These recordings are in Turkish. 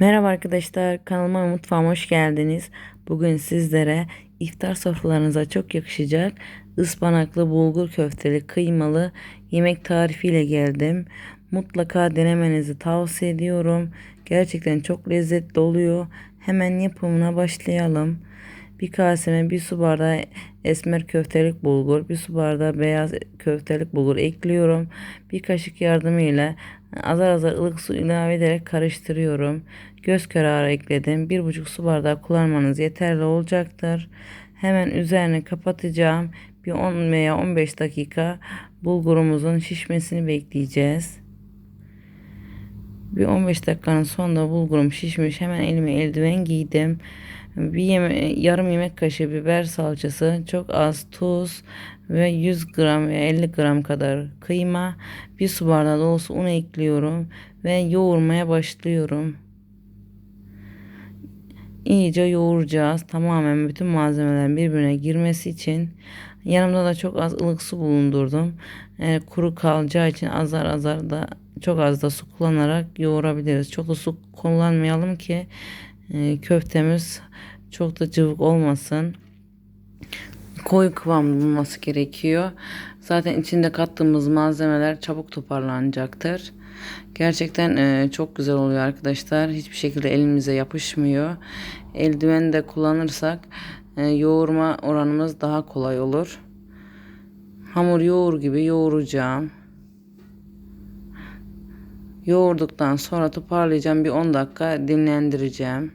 Merhaba arkadaşlar, kanalıma mutfağıma hoş geldiniz. Bugün sizlere iftar sofralarınıza çok yakışacak ıspanaklı bulgur köfteli kıymalı yemek tarifiyle geldim. Mutlaka denemenizi tavsiye ediyorum. Gerçekten çok lezzetli oluyor. Hemen yapımına başlayalım. Bir kaseme bir su bardağı esmer köftelik bulgur, bir su bardağı beyaz köftelik bulgur ekliyorum. Bir kaşık yardımıyla azar azar ılık su ilave ederek karıştırıyorum. Göz kararı ekledim. Bir buçuk su bardağı kullanmanız yeterli olacaktır. Hemen üzerine kapatacağım. Bir 10 veya 15 dakika bulgurumuzun şişmesini bekleyeceğiz. Bir 15 dakikanın sonunda bulgurum şişmiş. Hemen elime eldiven giydim. Bir yeme yarım yemek kaşığı biber salçası, çok az tuz ve 100 gram ve 50 gram kadar kıyma, bir su bardağı dolusu un ekliyorum ve yoğurmaya başlıyorum. İyice yoğuracağız. Tamamen bütün malzemelerin birbirine girmesi için. Yanımda da çok az ılık su bulundurdum. Eğer kuru kalacağı için azar azar da çok az da su kullanarak yoğurabiliriz. Çok da su kullanmayalım ki e, köftemiz çok da cıvık olmasın. Koyu kıvam bulması gerekiyor. Zaten içinde kattığımız malzemeler çabuk toparlanacaktır. Gerçekten e, çok güzel oluyor arkadaşlar. Hiçbir şekilde elimize yapışmıyor. Eldiven de kullanırsak e, yoğurma oranımız daha kolay olur. Hamur yoğur gibi yoğuracağım. Yoğurduktan sonra toparlayacağım. Bir 10 dakika dinlendireceğim.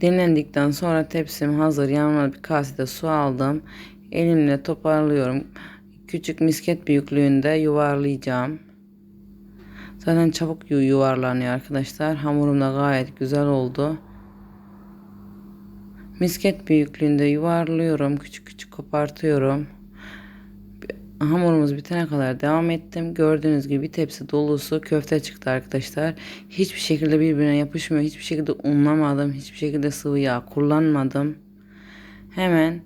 Dinlendikten sonra tepsim hazır. Yanıma bir kasede su aldım. Elimle toparlıyorum. Küçük misket büyüklüğünde yuvarlayacağım. Zaten çabuk yuvarlanıyor arkadaşlar. Hamurum da gayet güzel oldu. Misket büyüklüğünde yuvarlıyorum. Küçük küçük kopartıyorum. Hamurumuz bitene kadar devam ettim. Gördüğünüz gibi bir tepsi dolusu köfte çıktı arkadaşlar. Hiçbir şekilde birbirine yapışmıyor. Hiçbir şekilde unlamadım. Hiçbir şekilde sıvı yağ kullanmadım. Hemen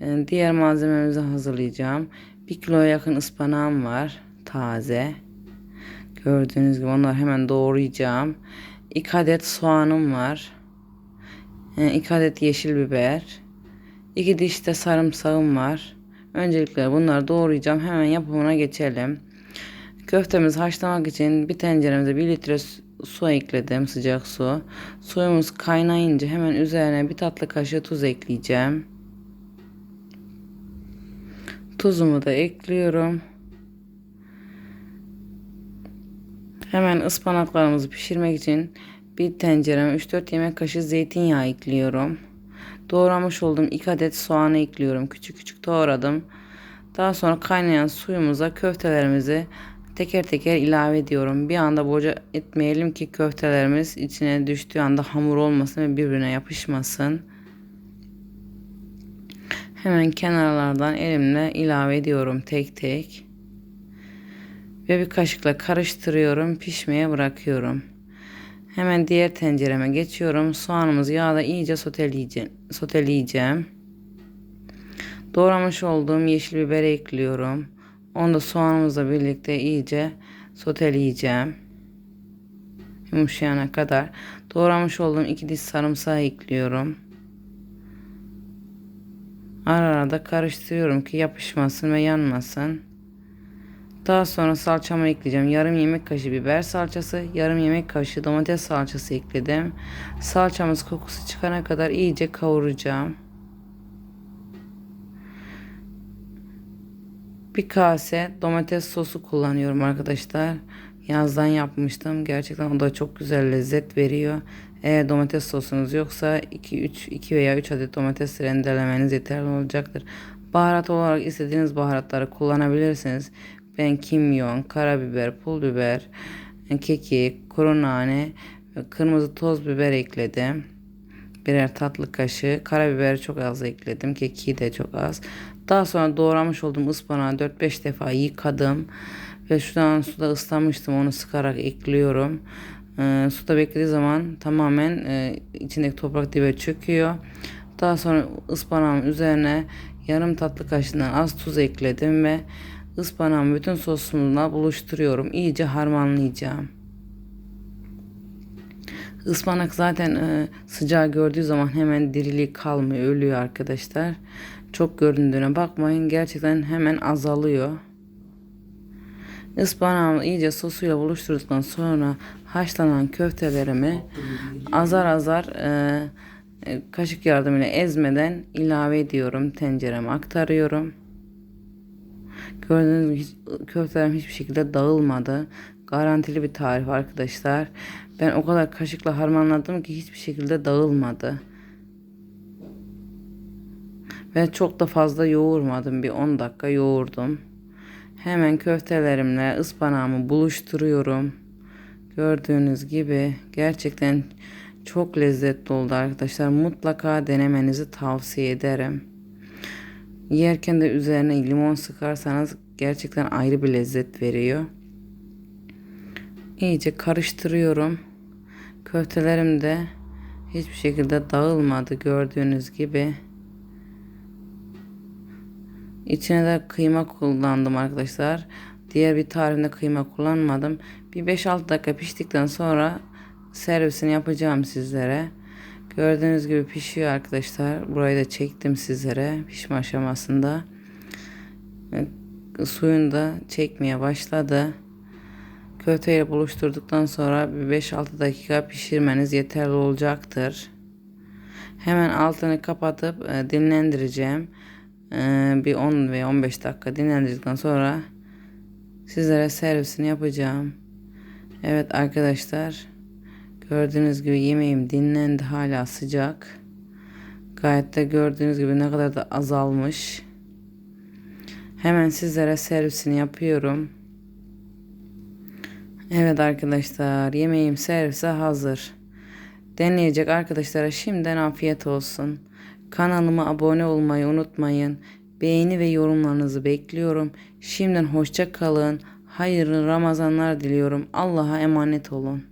e, diğer malzememizi hazırlayacağım. Bir kiloya yakın ıspanağım var. Taze. Gördüğünüz gibi onları hemen doğrayacağım. 2 adet soğanım var. 2 adet yeşil biber. 2 diş de sarımsağım var. Öncelikle bunları doğrayacağım. Hemen yapımına geçelim. Köftemizi haşlamak için bir tenceremize 1 litre su ekledim. Sıcak su. Suyumuz kaynayınca hemen üzerine bir tatlı kaşığı tuz ekleyeceğim. Tuzumu da ekliyorum. Hemen ıspanaklarımızı pişirmek için bir tencereme 3-4 yemek kaşığı zeytinyağı ekliyorum. Doğramış olduğum 2 adet soğanı ekliyorum. Küçük küçük doğradım. Daha sonra kaynayan suyumuza köftelerimizi teker teker ilave ediyorum. Bir anda boca etmeyelim ki köftelerimiz içine düştüğü anda hamur olmasın ve birbirine yapışmasın. Hemen kenarlardan elimle ilave ediyorum tek tek. Ve bir kaşıkla karıştırıyorum, pişmeye bırakıyorum. Hemen diğer tencereme geçiyorum. Soğanımızı yağda iyice soteleyeceğim. Doğramış olduğum yeşil biber ekliyorum. Onu da soğanımızla birlikte iyice soteleyeceğim. Yumuşayana kadar. Doğramış olduğum iki diş sarımsağı ekliyorum. Ara ara da karıştırıyorum ki yapışmasın ve yanmasın. Daha sonra salçamı ekleyeceğim. Yarım yemek kaşığı biber salçası, yarım yemek kaşığı domates salçası ekledim. Salçamız kokusu çıkana kadar iyice kavuracağım. Bir kase domates sosu kullanıyorum arkadaşlar. Yazdan yapmıştım. Gerçekten o da çok güzel lezzet veriyor. Eğer domates sosunuz yoksa 2 3 2 veya 3 adet domates rendelemeniz yeterli olacaktır. Baharat olarak istediğiniz baharatları kullanabilirsiniz. Ben kimyon, karabiber, pul biber, kekik, kuru nane ve kırmızı toz biber ekledim. Birer tatlı kaşığı. Karabiberi çok az ekledim. Kekiği de çok az. Daha sonra doğramış olduğum ıspanağı 4-5 defa yıkadım. Ve şu an suda ıslamıştım. Onu sıkarak ekliyorum. E, suda beklediği zaman tamamen e, içindeki toprak dibe çöküyor. Daha sonra ıspanağın üzerine yarım tatlı kaşığından az tuz ekledim ve ıspanağın bütün sosumla buluşturuyorum. İyice harmanlayacağım. Ispanak zaten e, sıcağı gördüğü zaman hemen diriliği kalmıyor, ölüyor arkadaşlar. Çok göründüğüne bakmayın. Gerçekten hemen azalıyor. Ispanağımı iyice sosuyla buluşturduktan sonra haşlanan köftelerimi azar azar e, e, kaşık yardımıyla ezmeden ilave ediyorum. Tencereme aktarıyorum. Gördüğünüz gibi hiç, köftelerim hiçbir şekilde dağılmadı. Garantili bir tarif arkadaşlar. Ben o kadar kaşıkla harmanladım ki hiçbir şekilde dağılmadı. Ve çok da fazla yoğurmadım. Bir 10 dakika yoğurdum. Hemen köftelerimle ıspanağımı buluşturuyorum. Gördüğünüz gibi gerçekten çok lezzetli oldu arkadaşlar. Mutlaka denemenizi tavsiye ederim. Yerken de üzerine limon sıkarsanız gerçekten ayrı bir lezzet veriyor. İyice karıştırıyorum. Köftelerim de hiçbir şekilde dağılmadı gördüğünüz gibi. İçine de kıyma kullandım arkadaşlar. Diğer bir tarifinde kıyma kullanmadım. Bir 5-6 dakika piştikten sonra servisini yapacağım sizlere. Gördüğünüz gibi pişiyor arkadaşlar. Burayı da çektim sizlere pişme aşamasında. Suyunu da çekmeye başladı. Köfteyle buluşturduktan sonra bir 5-6 dakika pişirmeniz yeterli olacaktır. Hemen altını kapatıp e, dinlendireceğim. E, bir 10 ve 15 dakika dinlendirdikten sonra sizlere servisini yapacağım. Evet arkadaşlar gördüğünüz gibi yemeğim dinlendi hala sıcak. Gayet de gördüğünüz gibi ne kadar da azalmış. Hemen sizlere servisini yapıyorum. Evet arkadaşlar yemeğim servise hazır. Deneyecek arkadaşlara şimdiden afiyet olsun. Kanalıma abone olmayı unutmayın. Beğeni ve yorumlarınızı bekliyorum. Şimdiden hoşça kalın. Hayırlı Ramazanlar diliyorum. Allah'a emanet olun.